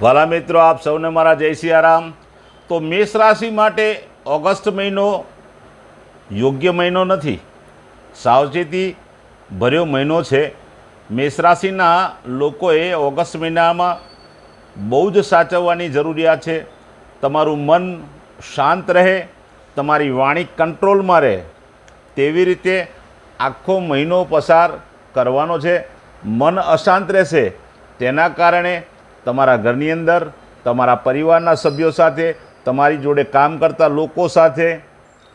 વાલા મિત્રો, આપ સૌને મારા જય સિયારામ તો મેષ રાશિ માટે ઓગસ્ટ મહિનો યોગ્ય મહિનો નથી. સાવચેતી ભર્યો મહિનો છે. મેષ રાશિના લોકોએ ઓગસ્ટ મહિનામાં બહુ જ સાચવવાની જરૂરિયાત છે. તમારું મન શાંત રહે, તમારી વાણી કંટ્રોલમાં રહે. તેવી રીતે આખો મહિનો પસાર કરવાનો છે. મન અશાંત રહેશે. તેના કારણે તમારા ઘરની અંદર, તમારા પરિવારના સભ્યો સાથે, તમારી જોડે કામ કરતા લોકો સાથે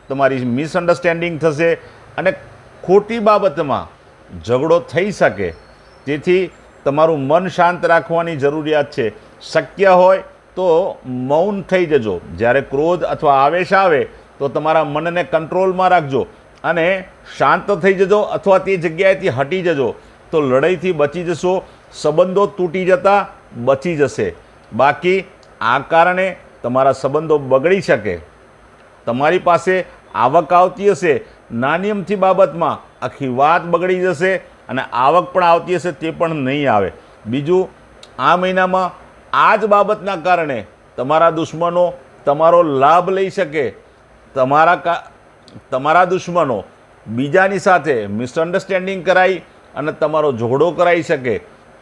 તમારી મિસઅન્ડરસ્ટેન્ડિંગ થશે અને ખોટી બાબતમાં ઝઘડો થઈ શકે. તેથી તમારું મન શાંત રાખવાની જરૂરિયાત છે. શક્ય હોય તો મૌન થઈ જજો. જ્યારે ક્રોધ અથવા આવેશ આવે, તો તમારા મનને કંટ્રોલમાં રાખજો અને શાંત થઈ જજો અથવા તે જગ્યાએથી હટી જજો. તો લડાઈથી બચી જશો, સંબંધો તૂટી જતા બચી જશે. બાકી આ કારણે તમારા સંબંધો બગડી શકે. તમારી પાસે આવક આવતી હશે. નાની અમથી બાબતમાં આખી વાત બગડી જશે અને આવક પણ આવતી હશે તે પણ નહીં આવે. બીજું, આ મહિનામાં આ જ બાબતના કારણે તમારા દુશ્મનો તમારો લાભ લઈ શકે. તમારા તમારા દુશ્મનો બીજાની સાથે મિસઅન્ડરસ્ટેન્ડિંગ કરાવી અને તમારો ઝઘડો કરાવી શકે.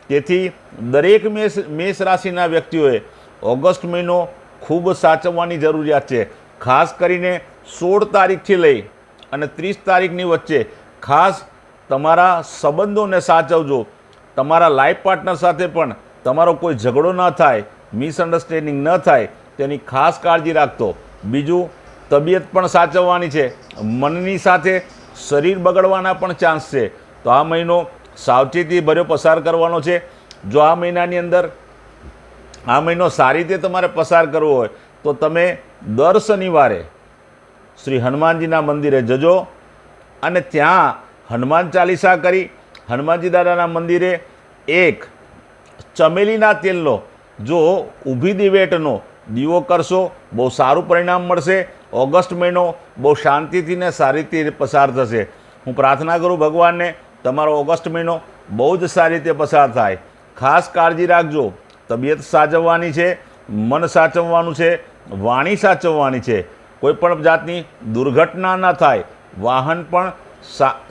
તેથી દરેક મેષ મેષ રાશિના વ્યક્તિઓએ ઓગસ્ટ મહિનો ખૂબ સાચવવાની જરૂરિયાત છે. ખાસ કરીને સોળ તારીખથી લઈ અને ત્રીસ તારીખની વચ્ચે ખાસ તમારા સંબંધોને સાચવજો. તમારા લાઈફ પાર્ટનર સાથે પણ તમારો કોઈ ઝઘડો ન થાય, મિસઅન્ડરસ્ટેન્ડિંગ ન થાય, તેની ખાસ કાળજી રાખતો. બીજું, તબિયત પણ સાચવવાની છે. મનની સાથે શરીર બગડવાના પણ ચાન્સ છે. તો આ મહિનો સાવચેતી ભર્યો પસાર કરવાનો છે. જો આ મહિનાની અંદર આ મહિનો સારી રીતે તમારે પસાર કરવો હોય, તો તમે દર શનિવારે શ્રી હનુમાનજીના મંદિરે જજો અને ત્યાં હનુમાન ચાલીસા કરી, હનુમાનજી દાદાના મંદિરે એક ચમેલીના તેલનો જો ઊભી દિવેટનો દીવો કરશો, બહુ સારું પરિણામ મળશે. ઓગસ્ટ મહિનો બહુ શાંતિથી ને સારી રીતે પસાર થશે. હું પ્રાર્થના કરું ભગવાનને તમારો ઓગસ્ટ મહિનો બહુ જ સારી રીતે પસાર થાય. ખાસ કાળજી રાખજો. તબિયત સાચવવાની છે, મન સાચવવાનું છે, વાણી સાચવવાની છે. કોઈ પણ જાતની દુર્ઘટના ન થાય. વાહન પણ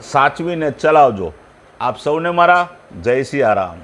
સાચવીને ચલાવજો. આપ સૌને મારા જય સિયારામ